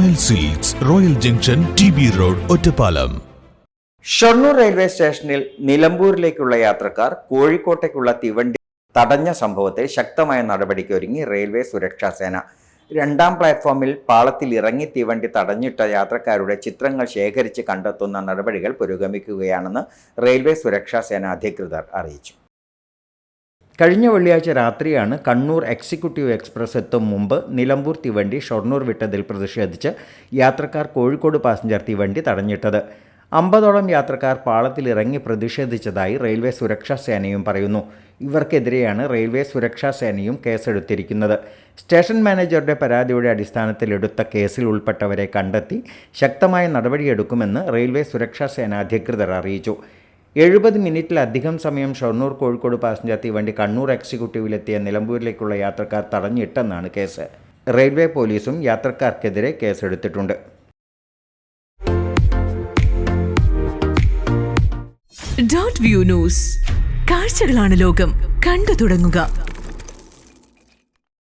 Royal Silks Royal junction T B road Ottapalam Shoranur railway സ്റ്റേഷനിൽ നിലമ്പൂരിലേക്കുള്ള യാത്രക്കാർ കോഴിക്കോട്ടേക്കുള്ള തീവണ്ടി തടഞ്ഞ സംഭവത്തിൽ ശക്തമായ നടപടിക്ക് ഒരുങ്ങി റെയിൽവേ സുരക്ഷാ സേന. രണ്ടാം പ്ലാറ്റ്ഫോമിൽ പാളത്തിൽ ഇറങ്ങി തീവണ്ടി തടഞ്ഞിട്ട യാത്രക്കാരുടെ ചിത്രങ്ങൾ ശേഖരിച്ച് കണ്ടെത്തുന്ന നടപടികൾ പുരോഗമിക്കുകയാണെന്ന് റെയിൽവേ സുരക്ഷാ സേന അധികൃതർ അറിയിച്ചു. കഴിഞ്ഞ വെള്ളിയാഴ്ച രാത്രിയാണ് കണ്ണൂർ എക്സിക്യൂട്ടീവ് എക്സ്പ്രസ് എത്തും മുമ്പ് നിലമ്പൂർ തീവണ്ടി ഷൊർണൂർ വിട്ടതിൽ പ്രതിഷേധിച്ച് യാത്രക്കാർ കോഴിക്കോട് പാസഞ്ചർ തീവണ്ടി തടഞ്ഞിട്ടത്. അമ്പതോളം യാത്രക്കാർ പാളത്തിലിറങ്ങി പ്രതിഷേധിച്ചതായി റെയിൽവേ സുരക്ഷാ സേനയും പറയുന്നു. ഇവർക്കെതിരെയാണ് റെയിൽവേ സുരക്ഷാ സേനയും കേസെടുത്തിരിക്കുന്നത്. സ്റ്റേഷൻ മാനേജറുടെ പരാതിയുടെ അടിസ്ഥാനത്തിൽ എടുത്ത കേസിൽ ഉൾപ്പെട്ടവരെ കണ്ടെത്തി ശക്തമായ നടപടിയെടുക്കുമെന്ന് റെയിൽവേ സുരക്ഷാ സേന അധികൃതർ അറിയിച്ചു. എഴുപത് മിനിറ്റിലധികം സമയം ഷൊർണൂർ കോഴിക്കോട് പാസഞ്ചർ തീവണ്ടി കണ്ണൂർ എക്സിക്യൂട്ടീവിലെത്തിയ നിലമ്പൂരിലേക്കുള്ള യാത്രക്കാർ തടഞ്ഞിട്ടെന്നാണ് കേസ്. റെയിൽവേ പോലീസും യാത്രക്കാർക്കെതിരെ കേസെടുത്തിട്ടുണ്ട്. Dot view news. കാഴ്ചകളാണ് ലോകം. കണ്ടു തുടങ്ങുക.